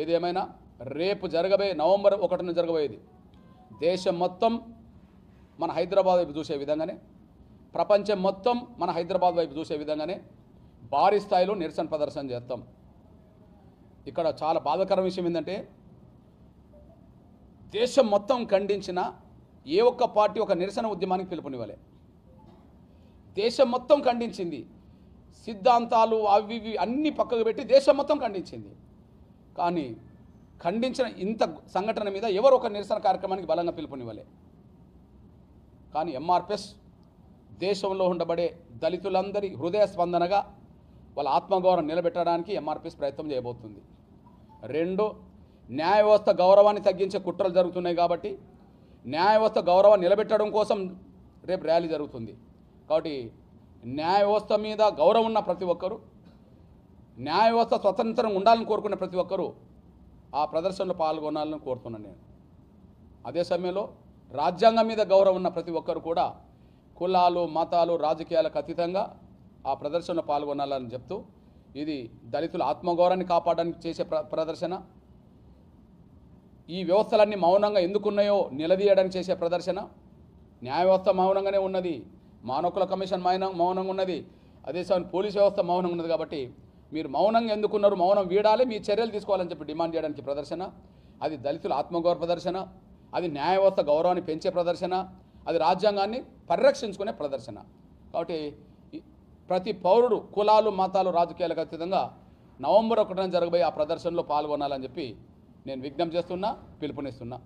ఏదేమైనా రేపు జరగబోయే నవంబర్ ఒకటిన జరగబోయేది. దేశం మొత్తం మన హైదరాబాద్ వైపు చూసే విధంగానే ప్రపంచం మొత్తం మన హైదరాబాద్ వైపు చూసే విధంగానే భారీ స్థాయిలో నిరసన ప్రదర్శన చేస్తాం. ఇక్కడ చాలా బాధాకర విషయం ఏంటంటే దేశం మొత్తం ఖండించిన ఏ ఒక్క పార్టీ ఒక నిరసన ఉద్యమానికి పిలుపునివ్వలే. దేశం మొత్తం ఖండించింది. సిద్ధాంతాలు అవి ఇవి అన్ని పక్కకు పెట్టి దేశం మొత్తం ఖండించింది. కానీ ఖండించిన ఇంత సంఘటన మీద ఎవరు ఒక నిరసన కార్యక్రమానికి బలంగా పిలుపునివ్వలే. కానీ ఎంఆర్పిఎస్ దేశంలో ఉండబడే దళితులందరి హృదయ స్పందనగా వాళ్ళ ఆత్మగౌరవం నిలబెట్టడానికి ఎంఆర్పిఎస్ ప్రయత్నం చేయబోతుంది. రెండు న్యాయ వ్యవస్థ గౌరవాన్ని తగ్గించే కుట్రలు జరుగుతున్నాయి కాబట్టి న్యాయ వ్యవస్థ గౌరవం నిలబెట్టడం కోసం రేపు ర్యాలీ జరుగుతుంది. కాబట్టి న్యాయ వ్యవస్థ మీద గౌరవం ఉన్న ప్రతి ఒక్కరూ న్యాయ వ్యవస్థ స్వతంత్రం ఉండాలని కోరుకునే ప్రతి ఒక్కరూ ఆ ప్రదర్శనలో పాల్గొనాలని కోరుతున్నాను నేను. అదే సమయంలో రాజ్యాంగం మీద గౌరవం ఉన్న ప్రతి ఒక్కరు కూడా కులాలు మతాలు రాజకీయాలకు అతీతంగా ఆ ప్రదర్శనలో పాల్గొనాలని చెప్తూ ఇది దళితుల ఆత్మగౌరవాన్ని కాపాడడానికి చేసే ప్ర ప్రదర్శన. ఈ వ్యవస్థలన్నీ మౌనంగా ఎందుకున్నాయో నిలదీయడానికి చేసే ప్రదర్శన. న్యాయ వ్యవస్థ మౌనంగానే ఉన్నది. మానవకుల కమిషన్ మౌనం మౌనంగా ఉన్నది. అదే సమయం పోలీస్ వ్యవస్థ మౌనంగా ఉన్నది కాబట్టి మీరు మౌనంగా ఎందుకున్నారు? మౌనం వీడాలి మీ చర్యలు తీసుకోవాలని చెప్పి డిమాండ్ చేయడానికి ప్రదర్శన అది దళితుల ఆత్మగౌరవ ప్రదర్శన అది న్యాయ వ్యవస్థ గౌరవాన్ని పెంచే ప్రదర్శన అది రాజ్యాంగాన్ని పరిరక్షించుకునే ప్రదర్శన. కాబట్టి ప్రతి పౌరుడు కులాలు మతాలు రాజకీయాలకు అతీతంగా నవంబర్ ఒకటిన జరగబోయే ఆ ప్రదర్శనలో పాల్గొనాలని చెప్పి నేను విజ్ఞప్తి చేస్తున్నా పిలుపునిస్తున్నా.